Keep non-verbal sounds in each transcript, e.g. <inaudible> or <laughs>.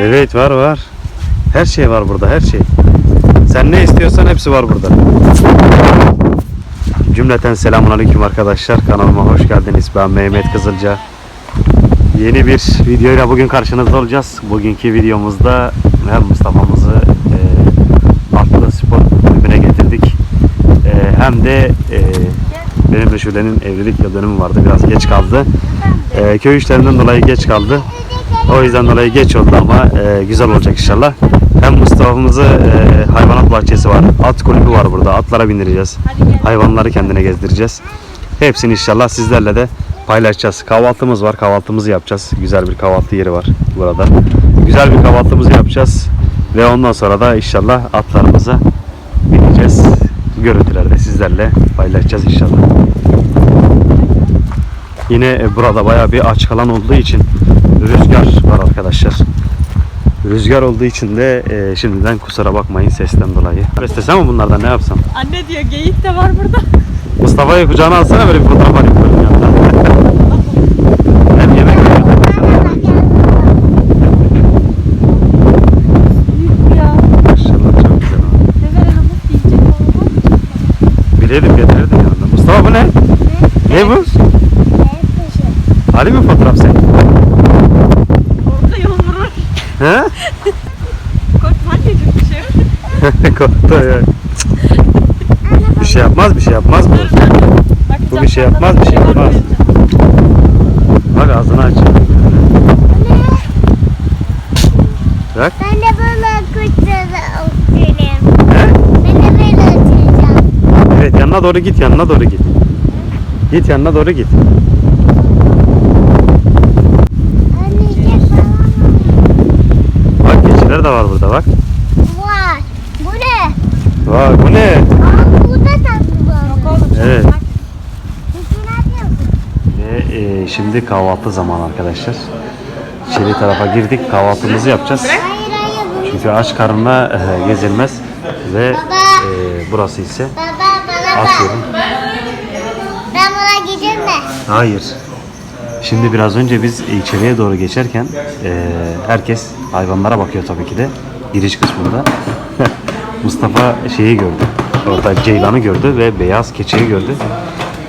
Evet var var. Her şey var burada her şey. Sen ne istiyorsan hepsi var burada. Cümleten selamun aleyküm arkadaşlar. Kanalıma hoş geldiniz. Ben Mehmet Kızılca. Yeni bir videoyla bugün karşınızda olacağız. Bugünkü videomuzda hem Mustafa'mızı e, atlı spor kulübüne getirdik. E, hem de e, benim de Şule'nin evlilik yıl dönümü vardı. Biraz geç kaldı. E, köy işlerinden dolayı geç kaldı. O yüzden dolayı geç oldu ama e, güzel olacak inşallah. Hem Mustafa'mızı e, hayvanat bahçesi var. At kulübü var burada. Atlara bindireceğiz. Hayvanları kendine gezdireceğiz. Hepsini inşallah sizlerle de paylaşacağız. Kahvaltımız var. Kahvaltımızı yapacağız. Güzel bir kahvaltı yeri var burada. Güzel bir kahvaltımızı yapacağız. Ve ondan sonra da inşallah atlarımıza bineceğiz. Görüntüleri de sizlerle paylaşacağız inşallah. Yine e, burada bayağı bir açık alan olduğu için rüzgar var arkadaşlar. Rüzgar olduğu için de e, şimdiden kusura bakmayın sesten dolayı. İstesem mi bunlardan ne yapsam? Anne diyor geyik de var burada. Mustafa'yı kucağına alsana böyle bir fotoğraf alayım böyle yandan. Hem yemek yiyor. Yanında. Mustafa bu ne? Ne bu? Ali mi fotoğraf sen? Orada yol vurur. He? Korkma anneciğim bir şey yok. <laughs> Korktu ya. Bir şey yapmaz bir şey yapmaz bakacağım. Bu bir şey yapmaz, bir şey yapmaz. Bak ağzını aç. Bak. Ben de böyle kuşları oturayım. He? Ben de böyle oturacağım. Evet yanına doğru git yanına doğru git. Git yanına doğru git. Anneciğim falan Bak keçiler de var burada bak. var. Bu ne? Vay bu ne? Aa burada tatlı var. Evet. Ve e, şimdi kahvaltı zamanı arkadaşlar. İçeri tarafa girdik kahvaltımızı yapacağız. Hayır hayır. bu- Çünkü aç karnına e, gezilmez. Ve e, burası ise Baba bana bak. atıyorum. Ben buna gideyim mi? Hayır. Şimdi biraz önce biz içeriye doğru geçerken e, herkes hayvanlara bakıyor tabii ki de giriş kısmında. Mustafa şeyi gördü. Orada ceylanı gördü ve beyaz keçiyi gördü.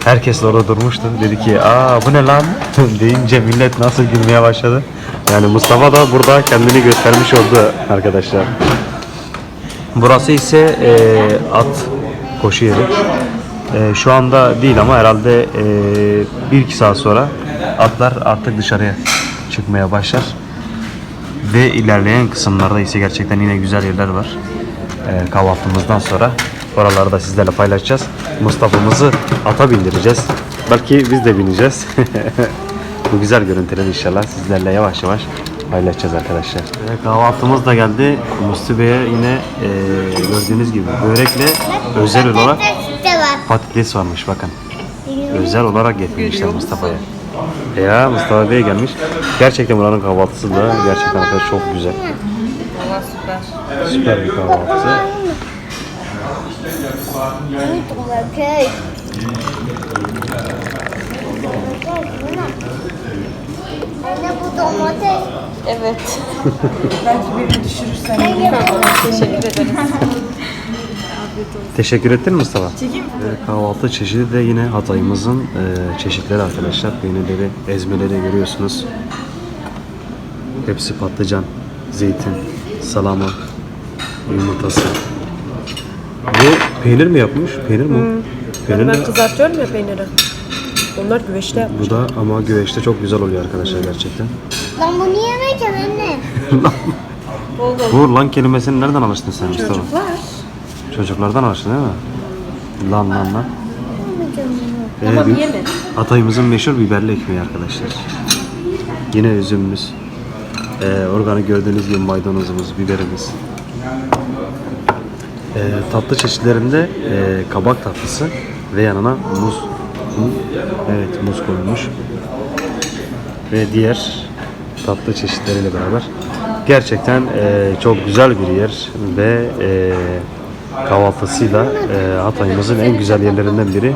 Herkes orada durmuştu. Dedi ki aa bu ne lan <laughs> deyince millet nasıl gülmeye başladı. Yani Mustafa da burada kendini göstermiş oldu arkadaşlar. Burası ise e, at koşu yeri. E, şu anda değil ama herhalde e, bir iki saat sonra atlar artık dışarıya çıkmaya başlar. Ve ilerleyen kısımlarda ise gerçekten yine güzel yerler var. E, kahvaltımızdan sonra oraları da sizlerle paylaşacağız. Mustafa'mızı ata bindireceğiz. Belki biz de bineceğiz. <laughs> Bu güzel görüntüleri inşallah sizlerle yavaş yavaş paylaşacağız arkadaşlar. Ve kahvaltımız da geldi. Musti Bey'e yine e, gördüğünüz gibi börekle özel olarak Patates varmış bakın. Özel olarak getirmişler Mustafa'ya. Ya Mustafa Bey gelmiş. Gerçekten buranın kahvaltısı da gerçekten çok güzel. Süper. Süper bir kahvaltı. Anne bu domates. Evet. <laughs> Belki birini düşürürsen. Teşekkür ederiz. Teşekkür ettin Mustafa? Çekeyim mi? Ve kahvaltı çeşidi de yine Hatay'ımızın e, çeşitleri arkadaşlar. Peynirleri, ezmeleri görüyorsunuz. Hepsi patlıcan, zeytin, salamı, yumurtası. Bu peynir mi yapmış? Peynir mi? o? Peynir Ben kızartıyorum ya peyniri. Onlar güveçte yap. bu da ama güveçte çok güzel oluyor arkadaşlar gerçekten. Lan bunu yemeyeceğim anne. <laughs> Bu lan kelimesini nereden alıştın sen Mustafa? Çocuklar. Çocuklardan alıştın değil mi? Lan lan lan. Ee, bir- yeme. Hatay'ımızın meşhur biberli ekmeği arkadaşlar. Yine üzümümüz. Ee, organik gördüğünüz gibi maydanozumuz, biberimiz. Ee, tatlı çeşitlerinde e, kabak tatlısı ve yanına muz. Evet muz koyulmuş. Ve diğer tatlı çeşitleriyle beraber. Gerçekten e, çok güzel bir yer ve e, kahvaltısıyla e, Hatay'ımızın en güzel yerlerinden biri.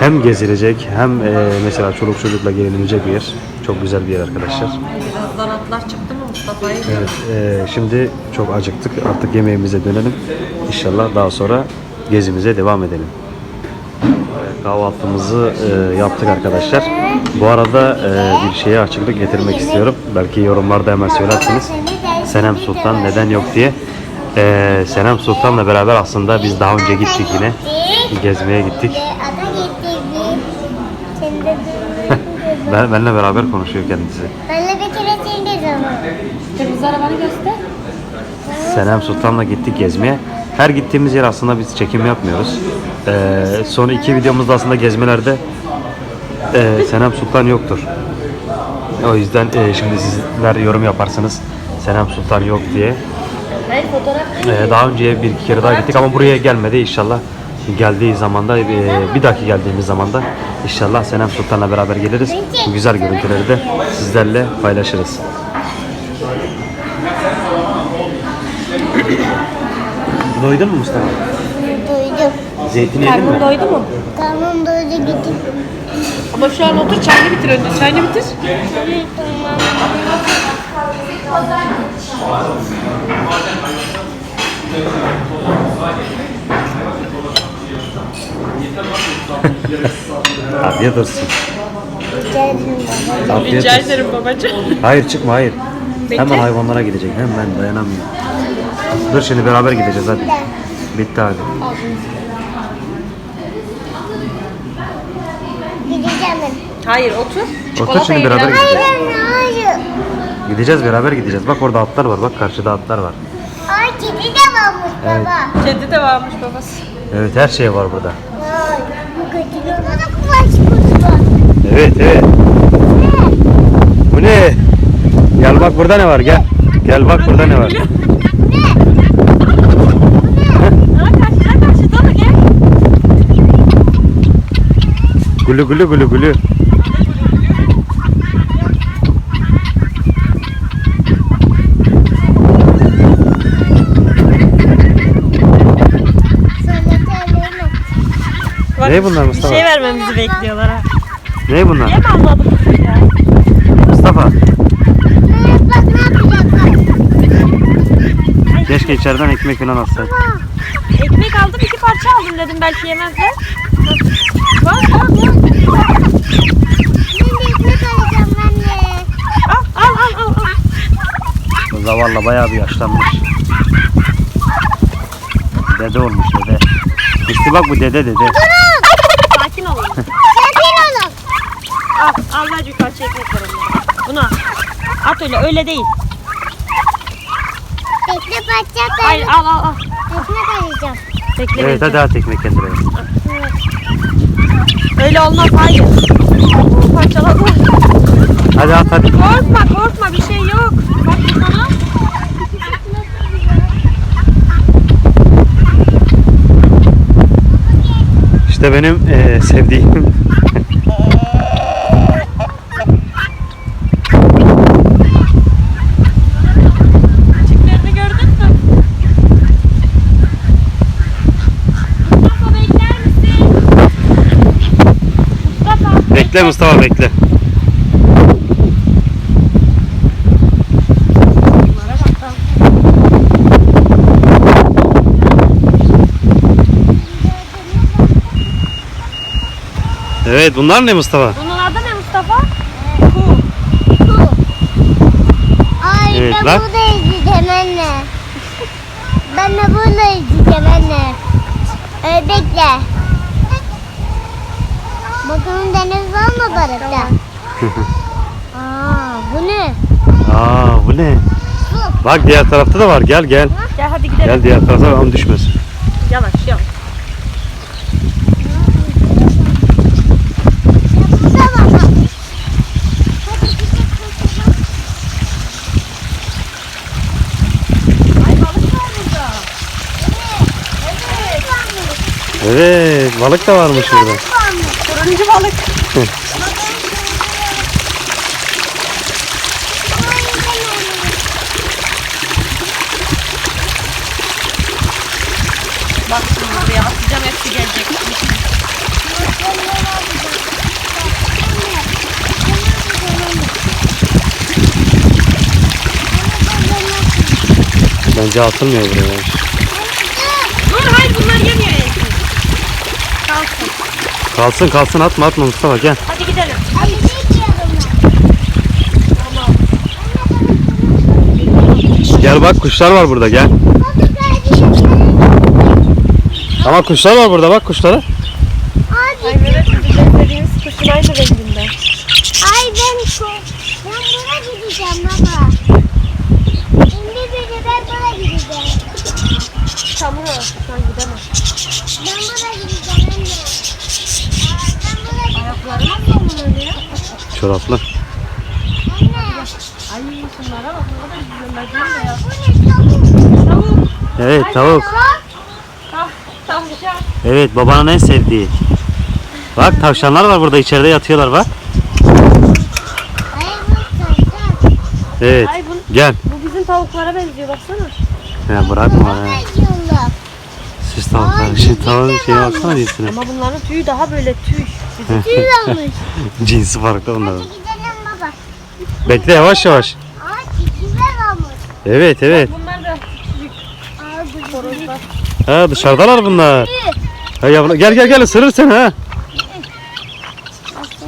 Hem gezilecek hem e, mesela çoluk çocukla gelinilecek bir yer. Çok güzel bir yer arkadaşlar. Birazdan atlar çıktı mı? Mustafa'yı. Evet, e, şimdi çok acıktık. Artık yemeğimize dönelim. İnşallah daha sonra gezimize devam edelim. Kahvaltımızı e, yaptık arkadaşlar. Bu arada e, bir şeye açıklık getirmek istiyorum. Belki yorumlarda hemen söylersiniz. Senem Sultan neden yok diye. E, Senem Sultan'la beraber aslında biz daha önce gittik yine. Gezmeye gittik biz. Sen de Ben, benimle beraber konuşuyor kendisi. Benle bir kere sen de zaman. Kırmızı arabanı göster. Senem Sultan'la gittik gezmeye. Her gittiğimiz yer aslında biz çekim yapmıyoruz. Ee, son iki videomuzda aslında gezmelerde e, Senem Sultan yoktur. O yüzden e, şimdi sizler yorum yaparsınız Senem Sultan yok diye. Hayır fotoğraf Ee, daha önce bir iki kere daha gittik ama buraya gelmedi inşallah. Geldiği zamanda e, bir dahaki geldiğimiz zamanda inşallah Senem Sultan'la beraber geliriz. Bu güzel görüntüleri de sizlerle paylaşırız. Doydun mu Mustafa? Duydum. Zeytin yedin mi? Karnın doydu mu? Tamam doydu gittim. Ama şu an otur çayını bitir önce. Çayını bitir. Afiyet olsun. Afiyet Rica olsun. ederim babacığım. Hayır çıkma hayır. Bekle. Hemen hayvanlara gidecek. Hemen dayanamıyorum. Dur şimdi beraber gideceğiz hadi. Bitti hadi. Gideceğim. Hayır otur. Otur şimdi beraber Hayır gideceğiz. anne hayır. Gideceğiz beraber gideceğiz. Bak orada atlar var. Bak karşıda atlar var. Ay kedi de varmış Evet. baba. Kedi de varmış babası. Evet her şey var burada. Evet evet. Bu ne? Gel bak burada ne var gel. Gel bak burada ne var. Gülü gülü gülü gülü. Ne bunlar Bir Mustafa? şey vermemizi bekliyorlar ha. Ne bunlar? Niye ya? Mustafa bak ne yapacaklar. keşke içeriden ekmek falan atsaydın. Ekmek aldım iki parça aldım dedim belki yemezler. Bak bak bak. Ben de ekmek alacağım ben de. Al al al al. al. Bu Zavallı bayağı bir yaşlanmış. Dede olmuş dede. İşte bak bu dede dede. Sakin Sakin olun. Al al ver bir parça ekmek ver onlara. Buna. At öyle öyle değil. Bekle patacak. Hayır al al al. Ekmek alacağım. Bekle Evet hadi at ekmek kendine. Öyle olmaz hayır. Parçaladı. Hadi at hadi. Korkma korkma bir şey yok. Bak sana. İşte benim eee, sevdiğim Küçüklerini gördün mü? Mustafa bekler misin? Mustafa. Bekle Mustafa bekle. Evet bunlar ne Mustafa? Bunun adı ne Mustafa? Ay Evet, ben bak. burada izleyeceğim anne. Ben de burada izleyeceğim anne. Ee, bekle. Bakalım deniz var mı balıkta? <laughs> Aa, bu ne? Aa bu ne? Bak diğer tarafta da var. Gel gel. Gel hadi gidelim. Gel diğer tarafta ama düşmesin. Yavaş yavaş. Tamam. Evet balık da varmış burada. Turuncu balık. Bak şimdi buraya atacağım hepsi gelecek. Bence atılmıyor buraya. Dur hayır bunlar yemiyor Elif'in. Kalsın. Kalsın kalsın atma atma Mustafa gel. Hadi gidelim. Hadi Gel bak kuşlar var burada gel. Ama kuşlar var burada bak kuşlara. Abi. Ay evet bizim beklediğimiz kuşun aynı renginde. Ay ben çok. Ben buna gideceğim baba. Şimdi biri ben buna gideceğim. Çamur o. Sen gidemez. Ben buna gideceğim anne. Aa, Ben buna gideceğim. Ayakları nasıl onun öyle ya? Çoraplı. Anne. Ay şunlara bak. Ne kadar güzeller değil mi ya? Bu ne tavuk? Tavuk. Evet tavuk. Evet babanın en sevdiği. Bak tavşanlar var burada içeride yatıyorlar bak. Evet Ay bu, gel. bu bizim tavuklara benziyor baksana. Ya bırakma benziyorlar. Süs tavuklar. Şu tavuğun şeye baksana cinsine. Ama bunların tüyü daha böyle tüy. Tüy olmuş. Cinsi <laughs> farklı bunların. Hadi gidelim baba. Bekle yavaş yavaş. Aa çiçekler olmuş. Evet evet. bunlar da küçücük Aa bu horozlar. Ha dışarıdalar bunlar. Ha yavru gel gel gel ısırır seni ha.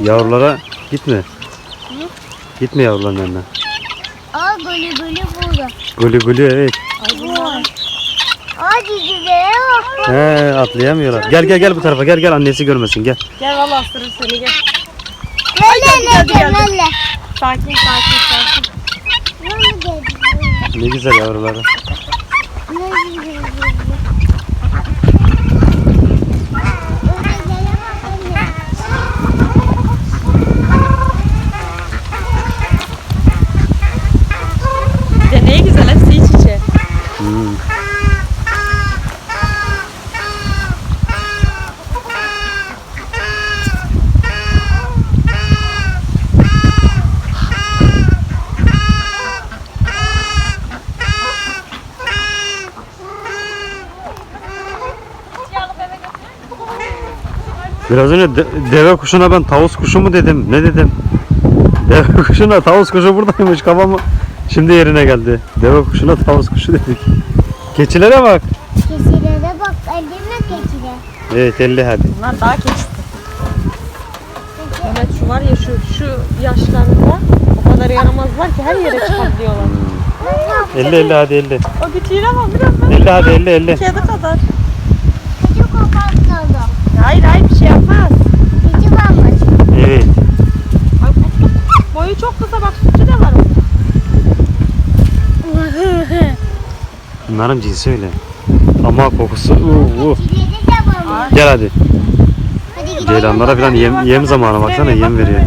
Yavrulara gitme. Gitme yavruların yanına. Aa böyle böyle burada. Gülü gülü evet. Bak. He atlayamıyorlar. Gel gel gel bu tarafa gel gel annesi görmesin gel. Gel valla ısırır seni gel. Böyle geldi, geldi. böyle. Sakin sakin sakin. Geldi. Ne güzel yavruları. Böyle geldi. Öyle gelemez anne. Bir de ne güzel hepsi iç içe. Hmm. Biraz önce de- deve kuşuna ben tavus kuşu mu dedim? Ne dedim? Deve <laughs> kuşuna tavus kuşu buradaymış kafamı. Şimdi yerine geldi. Deve kuşuna tavus kuşu dedik. Keçilere bak. Keçilere bak. Elime keçile. Evet 50 hadi. Bunlar daha keçti. Evet şu var ya şu şu yaşlarında o kadar yaramazlar ki her yere çıkabiliyorlar. 50 50 hadi 50. O küçüğüne bak biraz da 50 hadi 50 50. kedi kadar. Keçi kokar kaldı. Hayır hayır bir şey yapmaz. Keçi varmış. Evet. Bak, bu- boyu çok kısa bak sütü de var onun. Bunların cinsi öyle. Ama kokusu de varmış. Gel hadi. Hadi. Ceylanlara falan yem, yem zamanı baksana yem veriyor.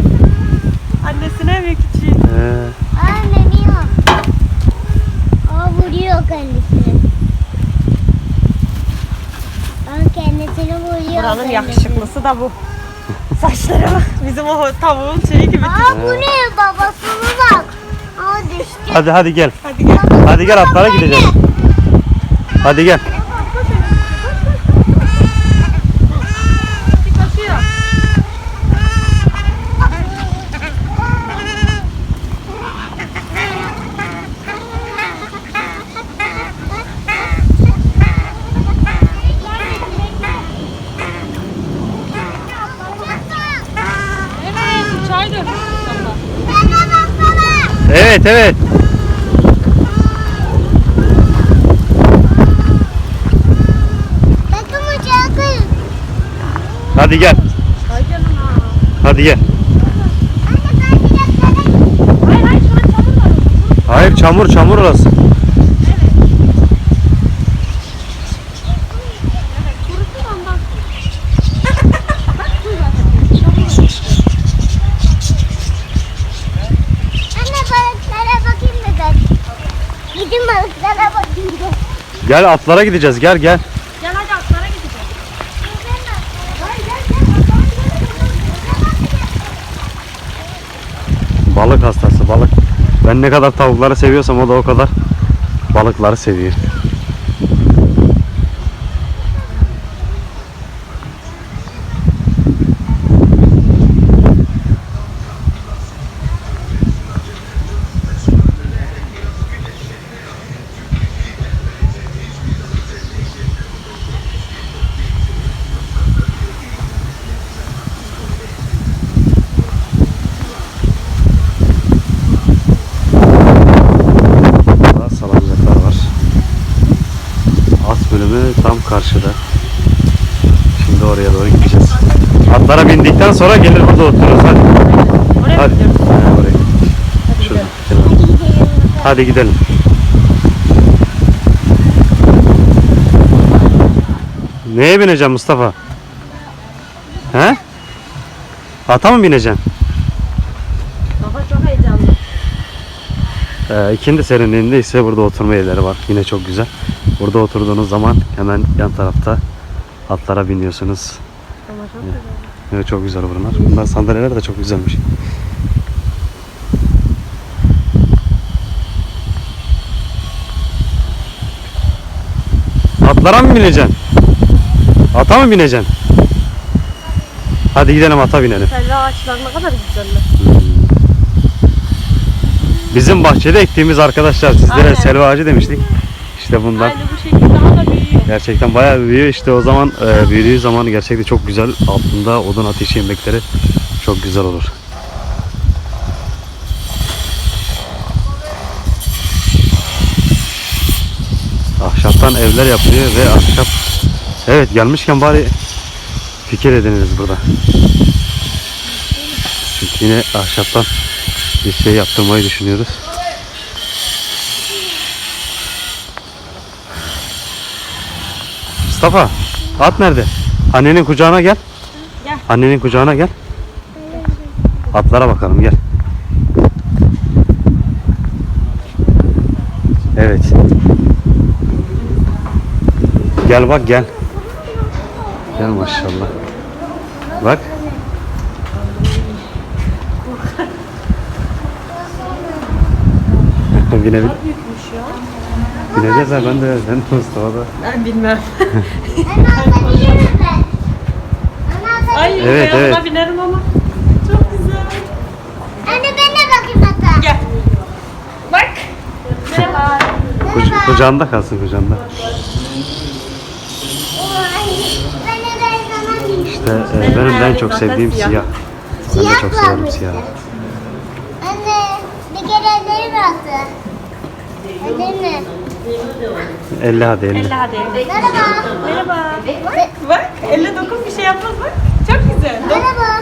Annesine mi küçüğü? He. Aa vuruyor kendisini. Aa kendisini vuruyor. Buranın kendisini. yakışıklısı da bu. Saçları bak. Bizim o tavuğun şeyi gibi. Aa bu ne babasını bak. Aa düştü. Hadi hadi gel. Hadi gel. Hadi gel atlara gideceğiz. Hadi gel. Evet. Evet evet. Bakın uçağı kır. Hadi gel. Hadi gel. Hayır çamur var. Hayır çamur çamur orası. Gel atlara gideceğiz gel gel. Gel hadi atlara gideceğiz. Balık hastası balık. Ben ne kadar tavukları seviyorsam o da o kadar balıkları seviyor. karşıda. Şimdi oraya doğru gideceğiz. Atlara bindikten sonra gelir burada otururuz. Hadi. Oraya Hadi. mı gidiyoruz? Ha, oraya. Şurada. kenara. Hadi gidelim. Neye bineceğim Mustafa? He? Ata mı bineceksin? Baba çok heyecanlı. Ee, ikindi serinliğinde ise burada oturma yerleri var. Yine çok güzel. Burada oturduğunuz zaman hemen yan tarafta atlara biniyorsunuz. Ama çok güzel. Evet çok güzel buralar. Bunlar sandalyeler de çok güzelmiş. Atlara mı bineceksin? Ata mı bineceksin? Hadi gidelim ata binelim. Selva ağaçlar ne kadar güzeller. Bizim bahçede ektiğimiz arkadaşlar sizlere Aynen. selva ağacı demiştik. İşte bundan. Aynı bu şekilde daha da büyüyor. Gerçekten bayağı büyüyor. İşte o zaman e, büyüdüğü zaman gerçekten çok güzel. Altında odun ateşi yemekleri çok güzel olur. Ahşaptan evler yapılıyor ve ahşap Evet gelmişken bari fikir ediniriz burada. Çünkü yine ahşaptan bir şey yaptırmayı düşünüyoruz. Mustafa at nerede? Annenin kucağına gel. Gel. Annenin kucağına gel. Atlara bakalım gel. Evet. Gel bak gel. Gel maşallah. Bak. <laughs> Binebil. Bineceğiz ha ben de ben de Mustafa da. Ben bilmem. <laughs> Ay Evet, evet. binerim ama. Çok güzel. Anne ben de bakayım hatta. Gel. Bak. Merhaba. Kuc- kucağında kalsın kucağında. Oy, Ben de her biliyorum. İşte e, benim en çok sevdiğim siyah. siyah. Ben de çok severim siyah. Anne bir kere elleri bıraktı. Ellerini. 50 hadi 50. Elle hadi. Merhaba. Merhaba. Bak elle dokun bir şey yapmaz bak. Çok güzel. Merhaba.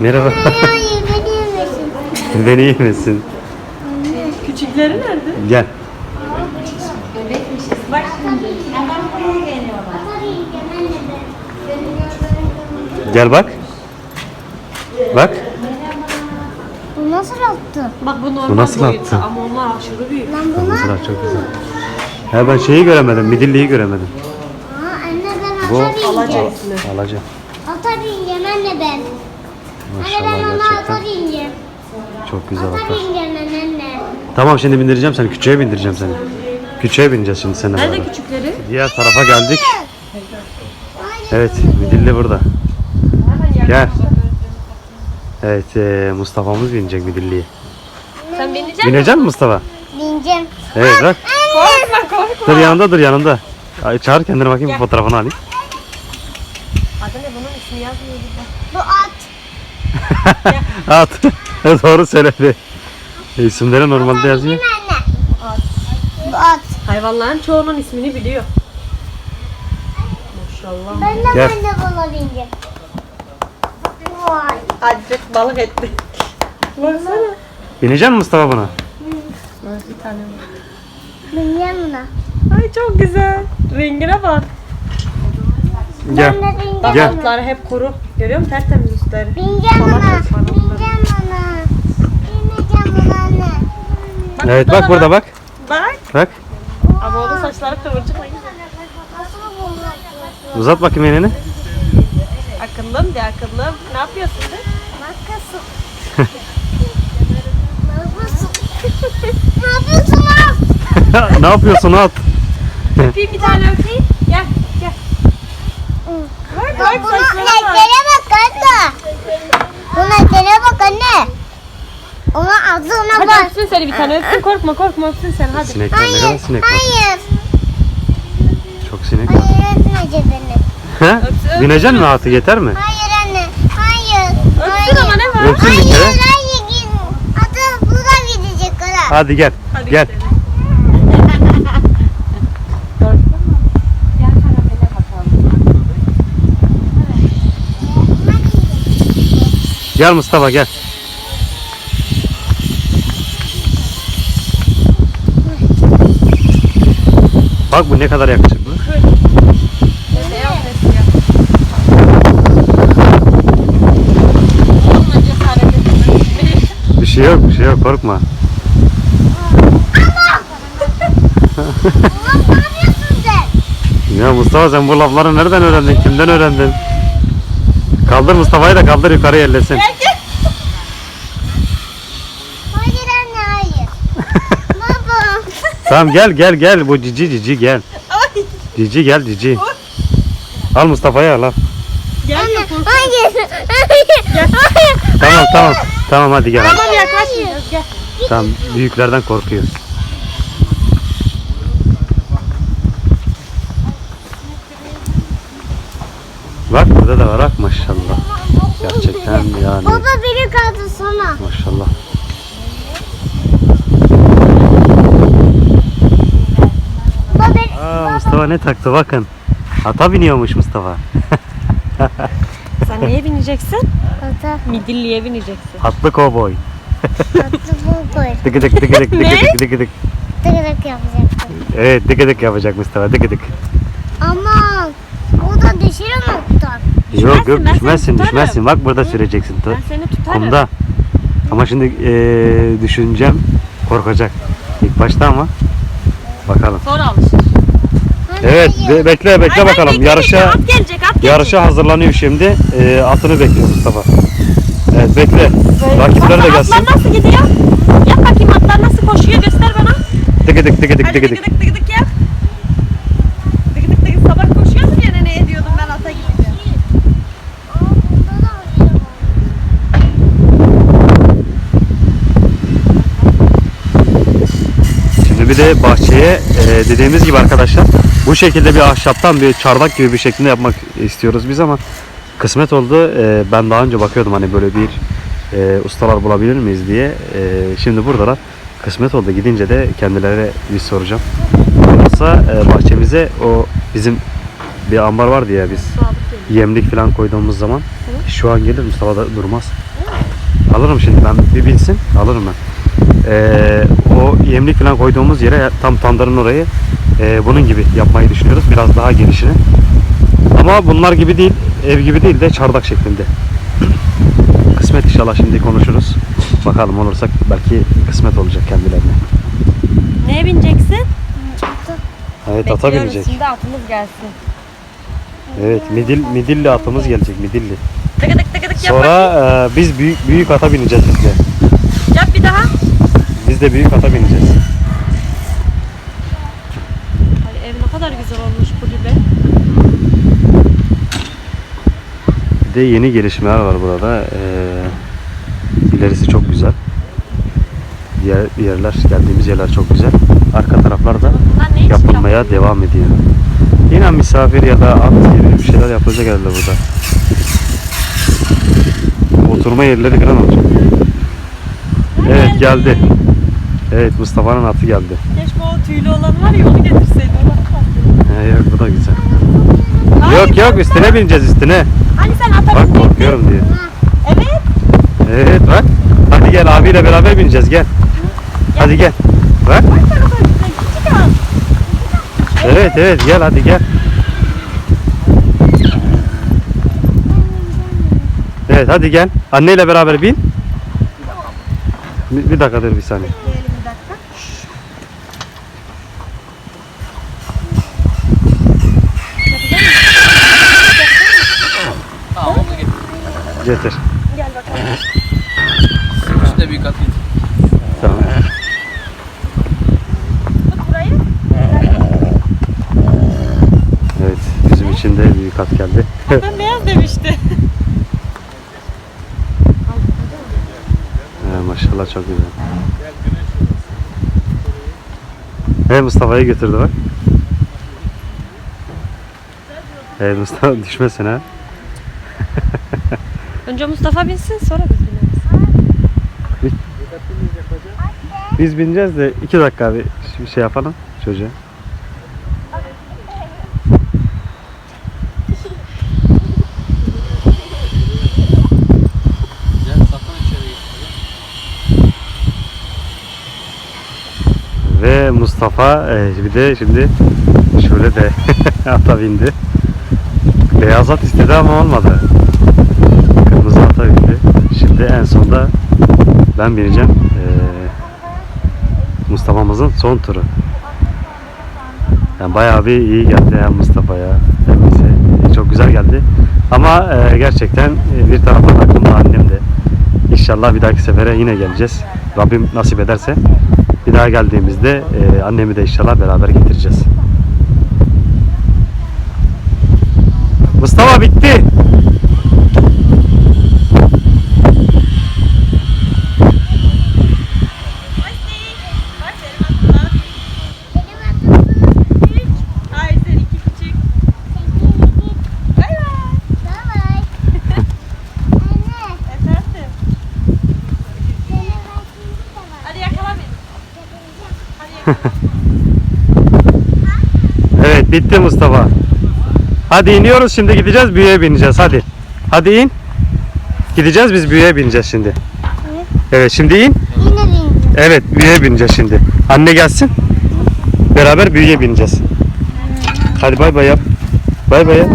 Merhaba. Hayır <laughs> beni yemesin. Beni iyi misin? Küçükleri nerede? Gel. Bak. Gel bak. Bak. Bu nasıl attı? Bak bu normal Bu nasıl boyutta attı? ama onlar aşırı büyük. Lan bu çok güzel. Ha ben şeyi göremedim. Midilliyi göremedim. Aa, anne ben Bu ata Alaca bineceğim. ismi. alaca. Ata bineceğim anne ben. Anne ben Maşallah ona ata gerçekten bineceğim. çok güzel Ata atlar. bineceğim ben anne. Tamam şimdi bindireceğim seni. Küçüğe bindireceğim seni. Küçüğe bineceğiz şimdi seninle Nerede beraber. küçükleri? Diğer tarafa geldik. Evet Midilli burada. Gel. Evet e, Mustafa'mız binecek Midilli'ye. Sen binecek misin? Binecek misin Mustafa? Bineceğim. Evet bak. Korkma korkma. Dur yanında dur yanında. Ay, çağır kendine bakayım bir fotoğrafını alayım. Adı ne bunun ismi yazmıyor burada. Bu at. <laughs> At. <laughs> Doğru söyledi. İsimleri normalde yazıyor. Anne? Bu at. Hayvanların çoğunun ismini biliyor. Maşallah. Ben de Gel. ben de buna bineceğim. Vay. Azıcık balık etti. Baksana. Binecek misin Mustafa buna? Bir tane var. Bineceğim buna. Ay çok güzel. Rengine bak. Gel. Ben de bineceğim Bak Gel. buna. altları hep kuru. Görüyor musun tertemiz üstleri. Bineceğim bak. Bineceğim buna. Bineceğim buna anne. Bak, Evet bak da burada bak. Bak. Bak. Ama onun saçları kıvırcık? Nasıl bulmak? Uzat bakayım elini. Akıllım de akıllım. Ne yapıyorsun de? Makası. Ne yapıyorsun? Ne yapıyorsun lan? <laughs> ne yapıyorsun at? Öpeyim bir tane öpeyim. Gel gel. Bak bak saçlara bak. bak anne. Buna etlere bak anne. Ona ağzına Hadi bak. öpsün seni bir tane öpsün. Korkma korkma öpsün sen hadi. Sinek var Hayır, sinek var. hayır. Çok sinek var. Hayır öpmeyecek beni. He? Öpsün. Binecek misin artık yeter mi? Hayır anne. Hayır. Öpsün ama ne var? Öpsün bir kere. Hayır hayır. git. Ata buradan gidecek kadar. Hadi gel. Hadi gel. Gidelim. Gel Mustafa gel. Bak bu ne kadar yakışıklı. Şey yok bir şey yok korkma. Ya Mustafa sen bu lafları nereden öğrendin? Kimden öğrendin? Kaldır Mustafa'yı da kaldır yukarı yerlesin. Hayır anne hayır. Baba. Tamam gel gel gel bu cici cici gel. Cici gel cici. Al Mustafa'yı al al. Gel Anne yok. hayır. Hayır. Hayır. Tamam tamam. Tamam hadi gel. Tamam yaklaşmayacağız gel. Tamam büyüklerden korkuyoruz. Bak burada da var bak maşallah. Gerçekten yani Baba beni kaldı sana. maşallah. Aa, Mustafa ne taktı bakın. Ata biniyormuş Mustafa. <laughs> Sen neye bineceksin? Baba Midilliye bineceksin. Atlı kovboy. tatlı bu koy. Dıkı dık dıkı dık dıkı dık dıkı dık. Tık tık yapacaktım. Evet dıkı dık yapacak Mustafa dıkı dık. Aman. Bu da düşürüm oktan. Yok yok ben seni düşmezsin tutarım. düşmezsin. Bak burada süreceksin. Ben seni tutarım. Kumda. Ama şimdi eee düşüneceğim korkacak. İlk başta ama bakalım. Sonra alışır. Evet be- bekle bekle Ay, ben bakalım. bekleyeceğim. Yarışa At gelecek at gelecek. yarışa hazırlanıyor şimdi. Eee, atını bekliyor Mustafa. Evet bekle. Rakipleri de gelsin. Atlar nasıl gidiyor? Yap bakayım atlar nasıl koşuyor göster bana. Dıkı dık dıkı dık Hadi dıkı dık dık. dık dık dık yap. Dık dık dık sabah koşuyorsun ya ne ediyordum ben ata gidince. Şimdi bir de bahçeye eee, dediğimiz gibi arkadaşlar bu şekilde bir ahşaptan bir çardak gibi bir şeklinde yapmak istiyoruz biz ama kısmet oldu. Eee, ben daha önce bakıyordum hani böyle bir eee, ustalar bulabilir miyiz diye. Eee, şimdi buradalar. Kısmet oldu. Gidince de kendilerine bir soracağım. Olmazsa eee, bahçemize o bizim bir ambar vardı ya biz yemlik falan koyduğumuz zaman şu an gelir Mustafa da durmaz. Alırım şimdi ben bir bilsin alırım ben. Ee, o yemlik falan koyduğumuz yere tam tandırın orayı e, bunun gibi yapmayı düşünüyoruz. Biraz daha genişini. Ama bunlar gibi değil, ev gibi değil de çardak şeklinde. <clears throat> Kısmet inşallah şimdi konuşuruz. Bakalım olursak belki kısmet olacak kendilerine. Neye bineceksin? Evet ata Bekliyoruz, binecek. Şimdi atımız gelsin. Evet midil, midilli atımız gelecek midilli. Dık dık yap Sonra e, biz büyük büyük ata bineceğiz biz de. Yap bir daha. Biz de büyük ata bineceğiz. Ay, ev ne kadar güzel olmuş kulübe. Bir de yeni gelişmeler var burada. Ee, ilerisi çok güzel. Diğer yerler, geldiğimiz yerler çok güzel. Arka taraflar da yapılmaya devam ediyor. Yine misafir ya da at gibi bir şeyler yapılacak herhalde burada. Oturma yerleri falan olacak. Evet geldi. Evet Mustafa'nın atı geldi. Keşke o tüylü olan var ya onu getirseydi. Yok bu da güzel. Ay, Yok yok üstüne bineceğiz üstüne. Hani sen ata Bak korkuyorum diye. Evet. Evet bak. Hadi gel abiyle beraber bineceğiz gel. Hadi gel. Bak. Evet evet gel hadi gel. Evet hadi gel. Anneyle beraber bin. Bir, bir dakika dur bir saniye. Bekleyelim bir dakika. Tamam onu getir. Getir. Gel bakalım. Üstüne büyük at getir. Tamam. Tut burayı. Evet bizim için de büyük at geldi. Ben beyaz demişti. <laughs> He, maşallah çok güzel. He Mustafa'yı götürdü bak. He Mustafa düşmesin ha. Önce Mustafa binsin sonra biz bineriz. Biz, biz bineceğiz de iki dakika bir, bir şey yapalım çocuğa. Ve Mustafa e, bir de şimdi şöyle de <laughs> ata bindi. Beyaz at istedi ama olmadı. Şimdi en sonda ben bineceğim. E, Mustafa'mızın son turu. Yani bayağı bir iyi geldi ya Mustafa'ya. Hepsi e, çok güzel geldi. Ama e, gerçekten e, bir taraftan aklımda annem de. İnşallah bir dahaki sefere yine geleceğiz. Rabbim nasip ederse bir daha geldiğimizde e, annemi de inşallah beraber getireceğiz. Mustafa bitti. Benim adım Hayır sen iki küçük. Bay bay. Bye Anne, Efendim. senin vaktinde de var. Hadi yakala beni. Hadi yakala. Evet bitti Mustafa. Hadi iniyoruz şimdi gideceğiz büyüye bineceğiz hadi. Hadi in. Gideceğiz biz büyüye bineceğiz şimdi. Evet şimdi in. Evet büyüye bineceğiz şimdi. Anne gelsin. Beraber büyüye bineceğiz. Hadi bay bay yap. Bay bay yap.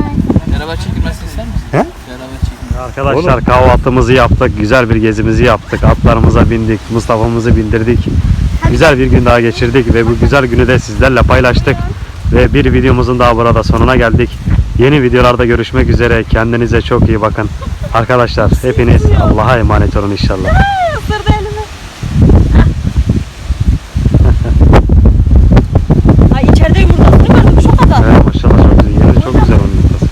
Beraber çekilmesini ister misin? He? Arkadaşlar kahvaltımızı yaptık. Güzel bir gezimizi yaptık. Atlarımıza bindik. Mustafa'mızı bindirdik. Güzel bir gün daha geçirdik ve bu güzel günü de sizlerle paylaştık. Ve bir videomuzun daha burada sonuna geldik. Yeni videolarda görüşmek üzere. Kendinize çok iyi bakın. Arkadaşlar hepiniz Allah'a emanet olun inşallah. <laughs> Ay içeride yumurtasını gördüm şu kadar. Evet, maşallah çok güzel. Yeri çok güzel onun yumurtası.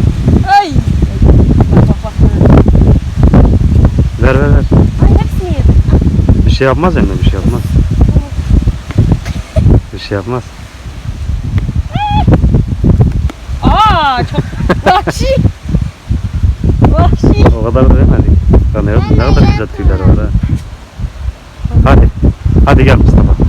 Ay. Bak bak bak. Ver ver ver. Ay hepsini yedim. Bir şey yapmaz anne bir şey yapmaz. Bir şey yapmaz. Aa çok vahşi. Vahşi. O kadar da demedik. Ya Ne, ne kadar güzel tüyler var ha. Hadi. Hadi gel Mustafa.